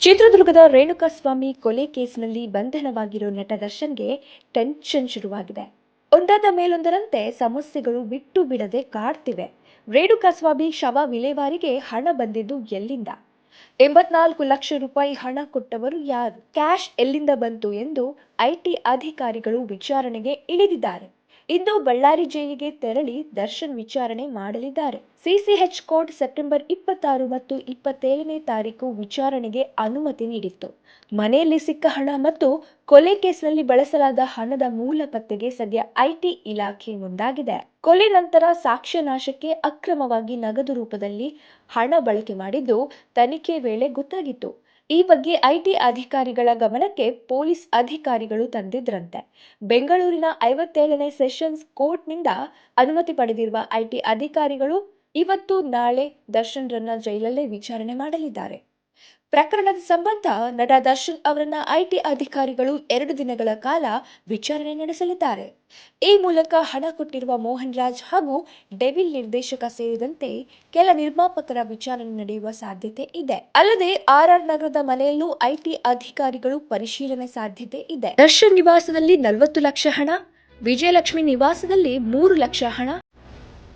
ಚಿತ್ರದುರ್ಗದ ರೇಣುಕಾಸ್ವಾಮಿ ಕೊಲೆ ಕೇಸ್ನಲ್ಲಿ ಬಂಧನವಾಗಿರೋ ನಟ ದರ್ಶನ್ಗೆ ಟೆನ್ಷನ್ ಶುರುವಾಗಿದೆ. ಒಂದಾದ ಮೇಲೊಂದರಂತೆ ಸಮಸ್ಯೆಗಳು ಬಿಟ್ಟು ಬಿಡದೆ ಕಾಡ್ತಿವೆ. ರೇಣುಕಾಸ್ವಾಮಿ ಶವ ವಿಲೇವಾರಿಗೆ ಹಣ ಬಂದಿದ್ದು ಎಲ್ಲಿಂದ? ಎಂಬತ್ನಾಲ್ಕು ಲಕ್ಷ ರೂಪಾಯಿ ಹಣ ಕೊಟ್ಟವರು ಯಾರು? ಕ್ಯಾಶ್ ಎಲ್ಲಿಂದ ಬಂತು ಎಂದು ಐಟಿ ಅಧಿಕಾರಿಗಳು ವಿಚಾರಣೆಗೆ ಇಳಿದಿದ್ದಾರೆ. ಇಂದು ಬಳ್ಳಾರಿ ಜೈಲಿಗೆ ತೆರಳಿ ದರ್ಶನ್ ವಿಚಾರಣೆ ಮಾಡಲಿದ್ದಾರೆ. ಸಿಸಿಎಚ್ ಕೋರ್ಟ್ ಸೆಪ್ಟೆಂಬರ್ ಇಪ್ಪತ್ತಾರು ಮತ್ತು ಇಪ್ಪತ್ತೇಳನೇ ತಾರೀಕು ವಿಚಾರಣೆಗೆ ಅನುಮತಿ ನೀಡಿತ್ತು. ಮನೆಯಲ್ಲಿ ಸಿಕ್ಕ ಹಣ ಮತ್ತು ಕೊಲೆ ಕೇಸ್ನಲ್ಲಿ ಬಳಸಲಾದ ಹಣದ ಮೂಲ ಪತ್ತೆಗೆ ಸದ್ಯ ಐಟಿ ಇಲಾಖೆ ಮುಂದಾಗಿದೆ. ಕೊಲೆ ನಂತರ ಸಾಕ್ಷ್ಯ ನಾಶಕ್ಕೆ ಅಕ್ರಮವಾಗಿ ನಗದು ರೂಪದಲ್ಲಿ ಹಣ ಬಳಕೆ ಮಾಡಿದ್ದು ತನಿಖೆ ವೇಳೆ ಗೊತ್ತಾಗಿತ್ತು. ಈ ಬಗ್ಗೆ ಐಟಿ ಅಧಿಕಾರಿಗಳ ಗಮನಕ್ಕೆ ಪೊಲೀಸ್ ಅಧಿಕಾರಿಗಳು ತಂದಿದ್ರಂತೆ. ಬೆಂಗಳೂರಿನ ಐವತ್ತೇಳನೇ ಸೆಷನ್ಸ್ ಕೋರ್ಟ್ನಿಂದ ಅನುಮತಿ ಪಡೆದಿರುವ ಐಟಿ ಅಧಿಕಾರಿಗಳು ಇವತ್ತು ನಾಳೆ ದರ್ಶನ್ರನ್ನ ಜೈಲಲ್ಲೇ ವಿಚಾರಣೆ ಮಾಡಲಿದ್ದಾರೆ. ಪ್ರಕರಣದ ಸಂಬಂಧ ನಟ ದರ್ಶನ್ ಅವರನ್ನ ಐಟಿ ಅಧಿಕಾರಿಗಳು ಎರಡು ದಿನಗಳ ಕಾಲ ವಿಚಾರಣೆ ನಡೆಸಲಿದ್ದಾರೆ. ಈ ಮೂಲಕ ಹಣ ಕೊಟ್ಟಿರುವ ಮೋಹನ್ ರಾಜ್ ಹಾಗೂ ಡೆವಿಲ್ ನಿರ್ದೇಶಕ ಸೇರಿದಂತೆ ಕೆಲ ನಿರ್ಮಾಪಕರ ವಿಚಾರಣೆ ನಡೆಯುವ ಸಾಧ್ಯತೆ ಇದೆ. ಅಲ್ಲದೆ ಆರ್ಆರ್ ನಗರದ ಮನೆಯಲ್ಲೂ ಐಟಿ ಅಧಿಕಾರಿಗಳು ಪರಿಶೀಲನೆ ಸಾಧ್ಯತೆ ಇದೆ. ದರ್ಶನ್ ನಿವಾಸದಲ್ಲಿ ನಲವತ್ತು ಲಕ್ಷ ಹಣ, ವಿಜಯಲಕ್ಷ್ಮಿ ನಿವಾಸದಲ್ಲಿ ಮೂರು ಲಕ್ಷ ಹಣ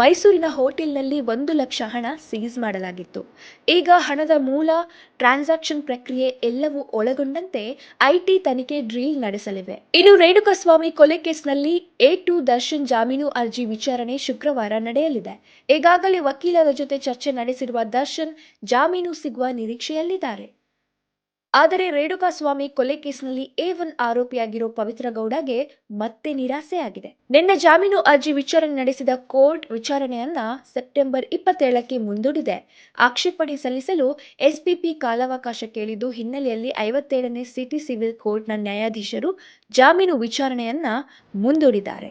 ಮೈಸೂರಿನ ಹೋಟೆಲ್ನಲ್ಲಿ ಒಂದು ಲಕ್ಷ ಹಣ ಸೀಸ್ ಮಾಡಲಾಗಿತ್ತು. ಈಗ ಹಣದ ಮೂಲ ಟ್ರಾನ್ಸಾಕ್ಷನ್ ಪ್ರಕ್ರಿಯೆ ಎಲ್ಲವೂ ಒಳಗೊಂಡಂತೆ ಐಟಿ ತನಿಖೆ ಡ್ರಿಲ್ ನಡೆಸಲಿವೆ. ಇನ್ನು ರೇಣುಕಸ್ವಾಮಿ ಕೊಲೆ ಕೇಸ್ನಲ್ಲಿ ಎ ಟು ದರ್ಶನ್ ಜಾಮೀನು ಅರ್ಜಿ ವಿಚಾರಣೆ ಶುಕ್ರವಾರ ನಡೆಯಲಿದೆ. ಈಗಾಗಲೇ ವಕೀಲರ ಜೊತೆ ಚರ್ಚೆ ನಡೆಸಿರುವ ದರ್ಶನ್ ಜಾಮೀನು ಸಿಗುವ ನಿರೀಕ್ಷೆಯಲ್ಲಿದ್ದಾರೆ. ಆದರೆ ರೇಣುಕಾಸ್ವಾಮಿ ಕೊಲೆ ಕೇಸ್ನಲ್ಲಿ ಎ ಒನ್ ಆರೋಪಿಯಾಗಿರೋ ಪವಿತ್ರ ಗೌಡಗೆ ಮತ್ತೆ ನಿರಾಸೆಯಾಗಿದೆ. ನಿನ್ನೆ ಜಾಮೀನು ಅರ್ಜಿ ವಿಚಾರಣೆ ನಡೆಸಿದ ಕೋರ್ಟ್ ವಿಚಾರಣೆಯನ್ನ ಸೆಪ್ಟೆಂಬರ್ ಇಪ್ಪತ್ತೇಳಕ್ಕೆ ಮುಂದೂಡಿದೆ. ಆಕ್ಷೇಪಣೆ ಸಲ್ಲಿಸಲು ಎಸ್ಪಿಪಿ ಕಾಲಾವಕಾಶ ಕೇಳಿದ್ದು ಹಿನ್ನೆಲೆಯಲ್ಲಿ ಐವತ್ತೇಳನೇ ಸಿಟಿ ಸಿವಿಲ್ ಕೋರ್ಟ್ನ ನ್ಯಾಯಾಧೀಶರು ಜಾಮೀನು ವಿಚಾರಣೆಯನ್ನ ಮುಂದೂಡಿದ್ದಾರೆ.